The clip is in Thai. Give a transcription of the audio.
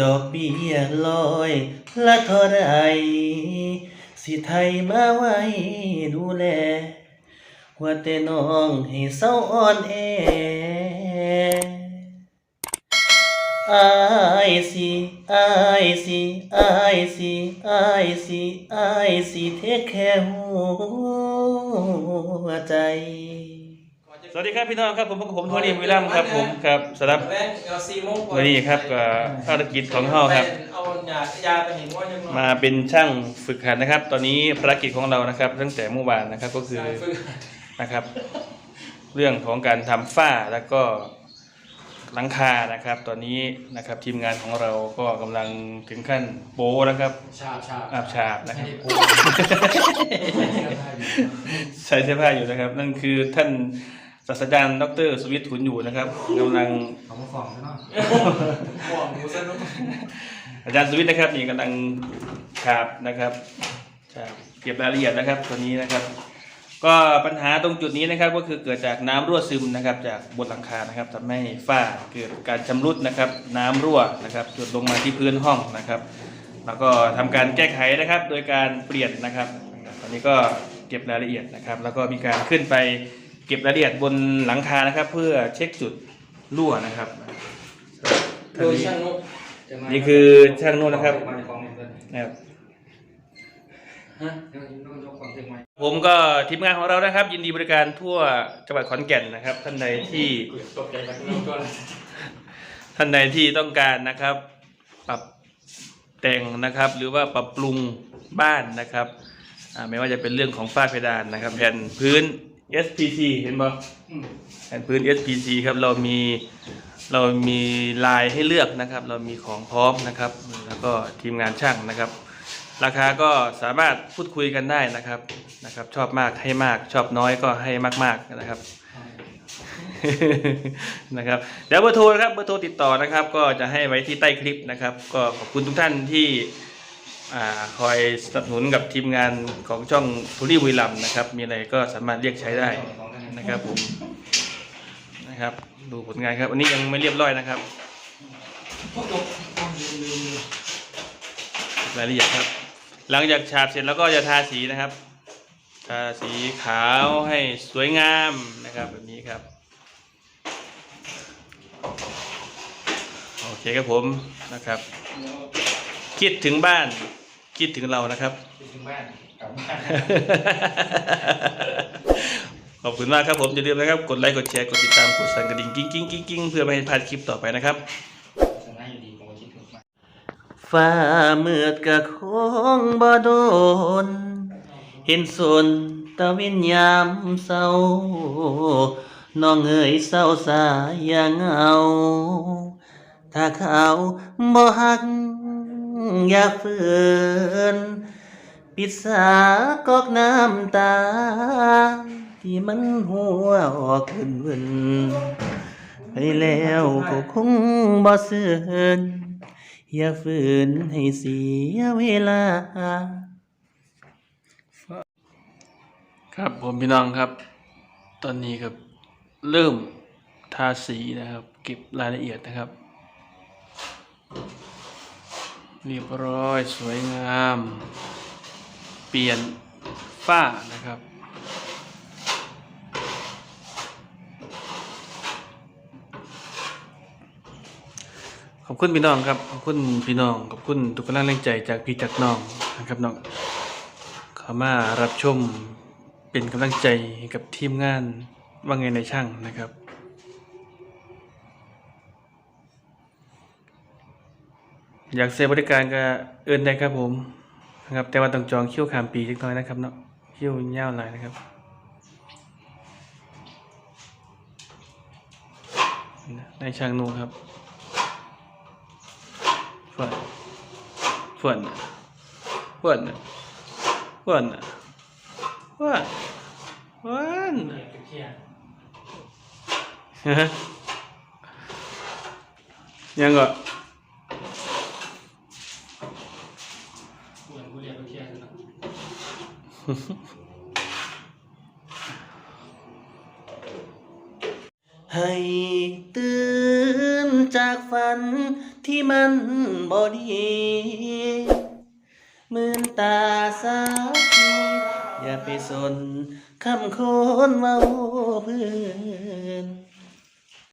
ดอกเบี้ยลอยละเท่าไรสิไทยมาไว้ดูแล ว่าแต่น้องให้เศร้าอ่อนแออายสิอายสิอายสิอายสิอายสิเทคแค่หัวใจ วัสดีครับพี่น้องครับผมพบกับผมโทนี่วิลลัมครับผมครับสำหรับแม่งเอาซีโมงก่อวันนี้ครับก็ภารกิจของเฮาครับเอายายาไปเห็นว่ายังมาเป็นช่างฝึกหัดนะครับ ตอนนี้ภารกิจของเรานะครับ ตั้งแต่เมื่อวานนะครับก็คือฝึกนะครับ เรื่องของการทำฝ้าแล้วก็หลังคานะครับ ตอนนี้นะครับทีมงานของเราก็กำลังถึงขั้นโป้นะครับชาบชาบอาบฉาบนะครับให้พูดใส่เสื้อผ้าอยู่นะครับ นั่นคือท่าน ศาสตราจารย์ดรสุวิทย์ขุนอยู่นะครับกำลัง เอามาฟ้องซะหน่อยหม่วงหมูสนุกอาจารย์สุวิทย์นะครับนี่กำลังฉาบนะครับฉาบเก็บรายละเอียดนะครับตัวนี้นะครับ ก็ปัญหาตรงจุดนี้นะครับก็คือเกิดจากน้ำรั่วซึมนะครับ จากบนหลังคานะครับทำให้ฝ้าเกิดการชำรุดนะครับ น้ำรั่วนะครับหยดลงมาที่พื้นห้องนะครับ แล้วก็ทำการแก้ไขนะครับ โดยการเปลี่ยนนะครับ ตอนนี้ก็เก็บรายละเอียดนะครับ แล้วก็มีการขึ้นไป เก็บรายละเอียดบนหลังคานะครับ เพื่อเช็คจุดรั่วนะครับโดยช่างนุกนี่คือช่างนุ่นนะครับมาในกองเนี่ยเพื่อนนะครับฮะเดี๋ยวต้องยกของเชียงใหม่ผมก็ทีมงานของเรานะครับ ยินดีบริการทั่วจังหวัดขอนแก่นนะครับ ท่านใดที่ตกใจไปนุกก่อนท่านใดที่ต้องการนะครับ ปรับแต่งนะครับ หรือว่าปรับปรุงบ้านนะครับอ่าไม่ว่าจะเป็นเรื่องของฝ้าเพดานนะครับ แผ่นพื้น SPC เห็นบ่แผ่นพื้น SPC ครับเรามีเรามีลายให้เลือกนะครับ เรามีของพร้อมนะครับ แล้วก็ทีมงานช่างนะครับ ราคาก็สามารถพูดคุยกันได้นะครับนะครับ ชอบมากให้มาก ชอบน้อยก็ให้มากๆนะครับนะครับเดี๋ยวเบอร์โทรนะครับเบอร์โทรติดต่อนะครับ ก็จะให้ไว้ที่ใต้คลิปนะครับ ก็ขอบคุณทุกท่านที่ อคอยสนับสนุนกับทีมงานของช่องทูรี่วีลัมนะครับ มีอะไรก็สามารถเรียกใช้ได้นะครับผมนะครับ ดูผลงานครับ อันนี้ยังไม่เรียบร้อยนะครับรายละเอียดครับ หลังจากฉาบเสร็จแล้วก็จะทาสีนะครับ ทาสีขาวให้สวยงามนะครับแบบนี้ครับโอเคครับผมนะครับ คิดถึงบ้าน คิดถึงเรานะครับไปถึงบ้านกลับบ้าน ขอบคุณมากครับผมอย่าลืมนะครับ กดไลค์กดแชร์กดติดตามกดสั่นกระดิ่งกิ้งกิ้งกิ้งกิ้งเพื่อไม่ให้พลาดคลิปต่อไปนะครับสมัยอยู่ดีผมก็คิดถึงบ้านฟ้ามืดกะคงบ่โดน เห็นสนตะเวินยามเศร้าน้องเอ๋ยเศร้าสายอย่างเหงาถ้าเขาบ่หัก อย่าฝืนปิดสากอกน้ำตา ที่มันหัวออกขึ้นวนไปแล้วก็คงบ่เสื่นอย่าฝืนให้เสียเวลา ครับผมพี่น้องครับ ตอนนี้ครับเริ่มทาสีนะครับ เก็บรายละเอียดนะครับ เรียบร้อยสวยงาม เปลี่ยนฝ้านะครับขอบคุณพี่น้องครับขอบคุณพี่น้องขอบคุณทุกกำลังแรงใจจากพี่จากน้องนะครับน้องเข้ามารับชมเป็นกำลังใจกับทีมงานว่าไงในช่างนะครับ อยากเสียบริการก็เอินได้ครับผมนะครับแต่ว่าต้องจองคิวขามปีเล็กน้อยนะครับเนาะคิวยาวหลายนะครับในช่างนูครับฝนฝนฝนฝนฝนฝนฮะยังก็ เหมือนกูเรียนไปเที่ยวนะ ให้ตื่นจากฝันที่มันบ่ดีมืนตาสาทีอย่าไปสนคำโคนเว้าเพื่อน